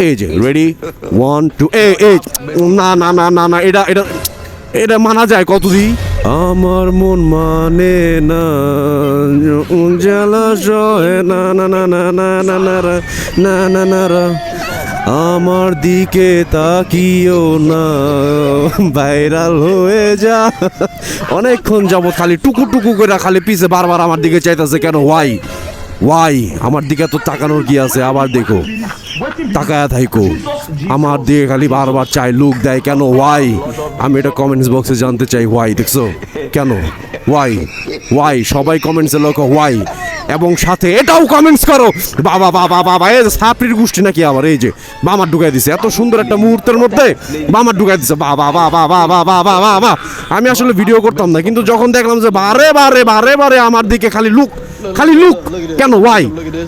এই যে ready one two এ না না না না না এটা এটা এটা মানা যায় কত দি আমার মন মানে না জলাশয় না না না না না না না না না না রা। আমার দিকে তাকিও না ভাইরাল হয়ে যা অনেকক্ষণ যাবত খালি টুকু টুকু করে খালি পিছে বারবার আমার দিকে চাইতেছে কেন ওয়াই ওয়াই আমার দিকে তো তাকানোর কি আছে আবার দেখো তাকায়া থাইকো। আমার দিয়ে খালি বারবার চাই লুক দেয় কেন? ওয়াই আমি এটা কমেন্টস বক্সে জানতে চাই ওয়াই দেখছ? কেন? ওয়াই ওয়াই সবাই কমেন্টসে লোক ওয়াই এবং সাথে এটাও কমেন্টস করো। বাবা বাবা বাবা, এই যে সাপড়ির গোষ্ঠী নাকি আবার এই যে বামার ঢুকাই দিছে। এত সুন্দর একটা মুহূর্তের মধ্যে বামার ঢুকাই দিছে। বাবা বাবা বাবা বাবা বাবা আমি আসলে ভিডিও করতাম না, কিন্তু যখন দেখলাম যে বারে বারে বারে বারে আমার দিকে খালি লুক খালি লুক কেন? ওয়াই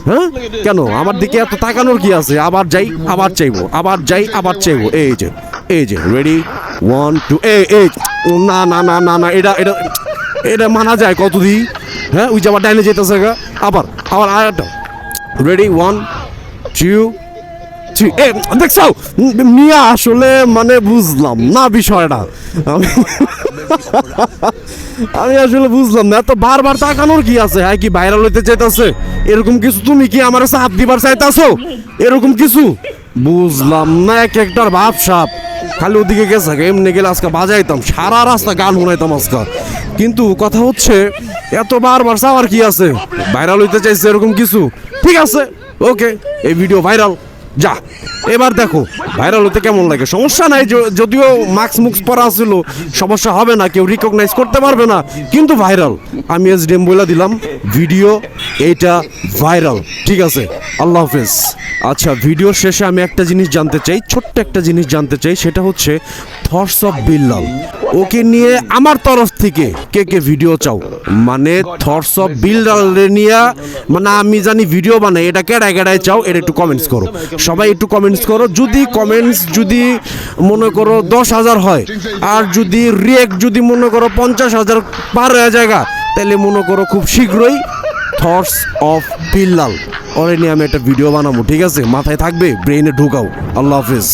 হ্যাঁ? কেন? আমার দিকে এত তাকানোর কি আছে? আবার যাই, আবার চাইব, আবার যাই, আবার চাইব। এই যে এই যে রেডি ওয়ান টু এ না না না না না, এটা এটা এটা মানা যায় কত দি হ্যাঁ ওই যে আবার ডাইনে যেতেছে আবার আবার আর একটা রেডি ওয়ান টু এ, দেখছ? মিয়া আসলে মানে বুঝলাম না বিষয়টা। আমি আসলে বুঝলাম না। এত বারবার তাকানোর কি আছে? হ্যাঁ কি ভাইরাল হইতে চাইতাছে? এরকম কিছু তুমি কি আমার সাপ দিবার চাইতাছো? এরকম কিছু? বুঝলাম না, এক একটার ভাব সাপ। খালি ওদিকে গেছে এমনি গেলে আজকে বাজাইতাম। সারা রাস্তা গান শোনাইতাম আজকে। কিন্তু কথা হচ্ছে এত বারবার চাওয়ার কি আছে? ভাইরাল হইতে চাইছে এরকম কিছু? ঠিক আছে, ওকে, এই ভিডিও ভাইরাল যা, এবার দেখো ভাইরাল হতে কেমন লাগে? সমস্যা নাই যদিও মাস্ক মুক্স পরা ছিল, সমস্যা হবে না, কেউ রিকগনাইজ করতে পারবে না, কিন্তু ভাইরাল আমি এস ডিএম বলে দিলাম ভিডিও এইটা ভাইরাল ঠিক আছে, আল্লাহ হাফেজ। আচ্ছা ভিডিও শেষে আমি একটা জিনিস জানতে চাই, ছোট্ট একটা জিনিস জানতে চাই, সেটা হচ্ছে থটস অফ বিল্লাল। ওকে নিয়ে আমার তরফ থেকে কে কে ভিডিও চাও? মানে থটস অফ বিল্লাল নিয়ে মানে আমি জানি ভিডিও বানাই এটা কেডায় কেডায় চাও, এটা একটু কমেন্টস করো। সবাই একটু কমেন্টস করো, যদি কমেন্টস যদি মনে করো দশ হাজার হয়, আর যদি রিয়েক্ট যদি মনে করো পঞ্চাশ হাজার পার হয়ে জায়গা তাহলে মনে করো খুব শীঘ্রই থটস অফ বিল্লাল। ওরে নিয়ে আমি একটা ভিডিও বানাবো, ঠিক আছে? মাথায় থাকবে ব্রেইনে ঢুকাও। আল্লাহ হাফিজ।